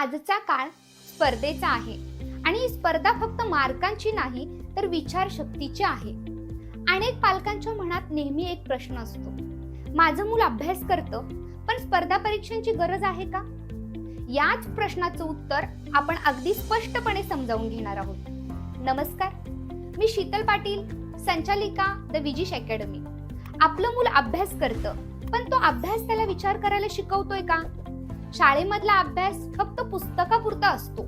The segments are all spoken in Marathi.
आजचा काळ स्पर्धेचा आहे. आणि ही स्पर्धा फक्त मार्कांची नाही तर विचारशक्तीची आहे. अनेक पालकांच्या मनात नेहमी एक प्रश्न असतो. माझं मूल अभ्यास करतं पण स्पर्धा परीक्षांची गरज आहे का? याच प्रश्नाचं उत्तर आपण अगदी स्पष्टपणे समजावून घेणार आहोत. नमस्कार. मी शीतल पाटील संचालिका द विजिश अकॅडमी. आपलं मूल अभ्यास करतं पण तो अभ्यास त्याला विचार करायला शिकवतोय का? शाळेमधला अभ्यास फक्त पुस्तकापुरता असतो.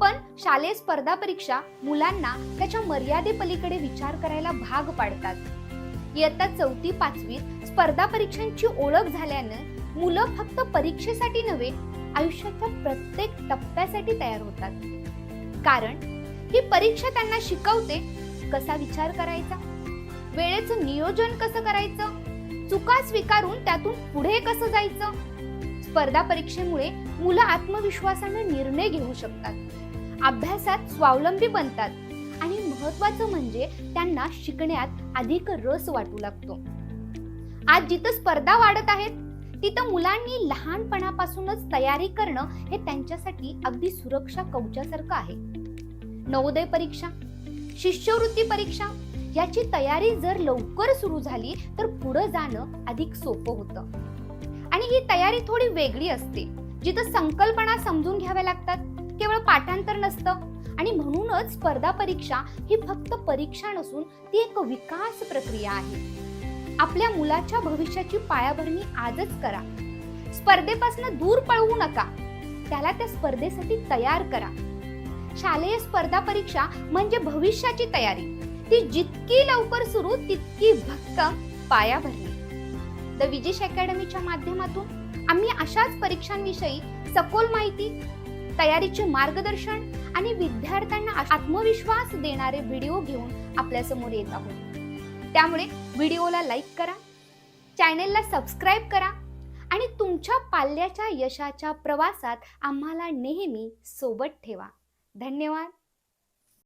पण शालेय स्पर्धा परीक्षा मुलांना त्याच्या मर्यादेपलीकडे विचार करायला भाग पाडतात. इयत्ता चौथी पाचवीत स्पर्धा परीक्षांची ओळख झाल्यानं मुलं फक्त परीक्षेसाठी नव्हे आयुष्याच्या प्रत्येक टप्प्यासाठी तयार होतात. कारण ही परीक्षा त्यांना शिकवते कसा विचार करायचा वेळेचं नियोजन कसं करायचं चुका स्वीकारून त्यातून पुढे कसं जायचं स्पर्धा परीक्षेमुळे मुलं आत्मविश्वासानं निर्णय घेऊ शकतात. अभ्यासात स्वावलंबी बनतात आणि महत्वाचं म्हणजे त्यांना शिकण्यात अधिक रस वाटू लागतो. आज जिथं स्पर्धा वाढत आहेत तिथं मुलांनी लहानपणापासूनच तयारी करणं हे त्यांच्यासाठी अगदी सुरक्षा कवचासारखं आहे. नवोदय परीक्षा शिष्यवृत्ती परीक्षा याची तयारी जर लवकर सुरू झाली तर पुढे जाणं अधिक सोपं होतं. आणि ही तयारी थोडी वेगळी असते. जिथं संकल्पना समजून घ्याव्या लागतात केवळ पाठांतर नसतं. आणि म्हणूनच स्पर्धा परीक्षा ही फक्त परीक्षा नसून ती एक विकास प्रक्रिया आहे. आपल्या मुलाच्या भविष्याची पायाभरणी आजच करा. स्पर्धेपासून दूर पळवू नका. त्याला त्या स्पर्धेसाठी तयार करा. शालेय स्पर्धा परीक्षा म्हणजे भविष्याची तयारी. ती जितकी लवकर सुरू तितकी भक्कम पायाभरणी. द विजेश अकॅडमीच्या माध्यमातून आम्ही अशाच परीक्षांविषयी सखोल माहिती तयारीचे मार्गदर्शन आणि विद्यार्थ्यांना आत्मविश्वास देणारे व्हिडिओ घेऊन आपल्यासमोर येत आहोत. त्यामुळे व्हिडिओला लाईक करा चॅनेलला सबस्क्राईब करा आणि तुमच्या पाल्याच्या यशाच्या प्रवासात आम्हाला नेहमी सोबत ठेवा. धन्यवाद.